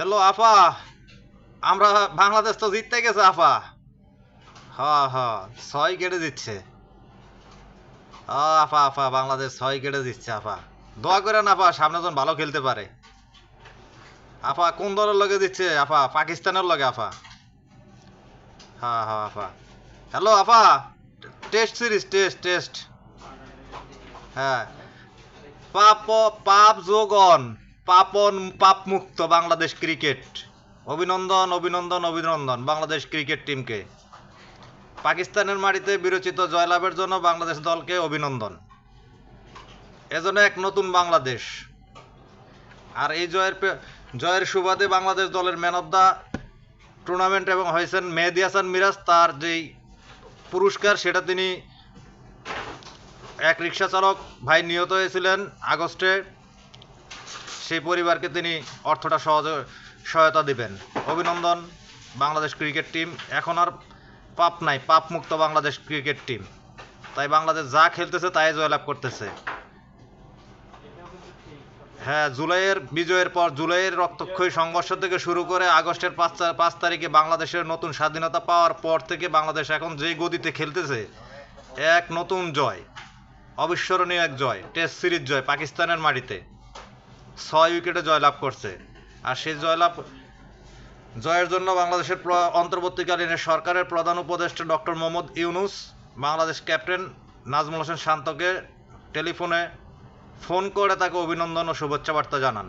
Hello, আফা। আমরা বাংলাদেশ তো জিততে গেছে, আফা। হ্যাঁ হ্যাঁ ছয় কেটে দিচ্ছে আফা আফা, বাংলাদেশ ছয় কেটে দিচ্ছে আফা। দোয়া করেন, আফা, সামনে জন ভালো খেলতে পারে। আফা, কোন দলের লগে দিচ্ছে আফা, পাকিস্তানের লগে, আফা। হ্যাঁ হ্যাঁ আফা। হ্যালো, আফা, টেস্ট সিরিজ, টেস্ট টেস্ট। হ্যাঁ। পাপ পাপ যোগন পাপন পাপ মুক্ত বাংলাদেশ ক্রিকেট। অভিনন্দন অভিনন্দন অভিনন্দন। বাংলাদেশ ক্রিকেট টিমকে। পাকিস্তানের মাটিতে বিরচিত জয়লাভের জন্য বাংলাদেশ দলকে অভিনন্দন। এজন্য এক নতুন বাংলাদেশ। আর এই জয়ের জয়ের সুবাদে বাংলাদেশ দলের ম্যান অফ দ্য টুর্নামেন্ট এবং হয়েছেন মেহেদি হাসান মিরাজ। তার যেই পুরস্কার, সেটা তিনি এক রিক্সা চালক ভাই নিহত হয়েছিলেন আগস্টে। সেই পরিবারকে তিনি অর্থটা সহজ, সহায়তা দিবেন। অভিনন্দন বাংলাদেশ ক্রিকেট টিম। এখন আর পাপ নাই, পাপ মুক্ত বাংলাদেশ ক্রিকেট টিম। তাই বাংলাদেশ যা খেলতেছে তাই জয়লাভ করতেছে। হ্যাঁ জুলাইয়ের, বিজয়ের পর জুলাইয়ের রক্তক্ষয়ী সংঘর্ষ থেকে শুরু করে আগস্টের পাঁচ পাঁচ তারিখে বাংলাদেশের নতুন স্বাধীনতা পাওয়ার পর থেকে বাংলাদেশ এখন যেই গতিতে খেলতেছে, এক নতুন জয়, অবিস্মরণীয় এক জয়, টেস্ট সিরিজ জয় পাকিস্তানের মাটিতে। ছয় উইকেটে জয়লাভ করছে। আর সেই জয়লাভ, জয়ের জন্য বাংলাদেশের অন্তর্বর্তীকালীন সরকারের প্রধান উপদেষ্টা ডক্টর মোহাম্মদ ইউনুস, বাংলাদেশ ক্যাপ্টেন নাজমুল হোসেন শান্তকে টেলিফোনে ফোন করে তাকে অভিনন্দন ও শুভেচ্ছা বার্তা জানান।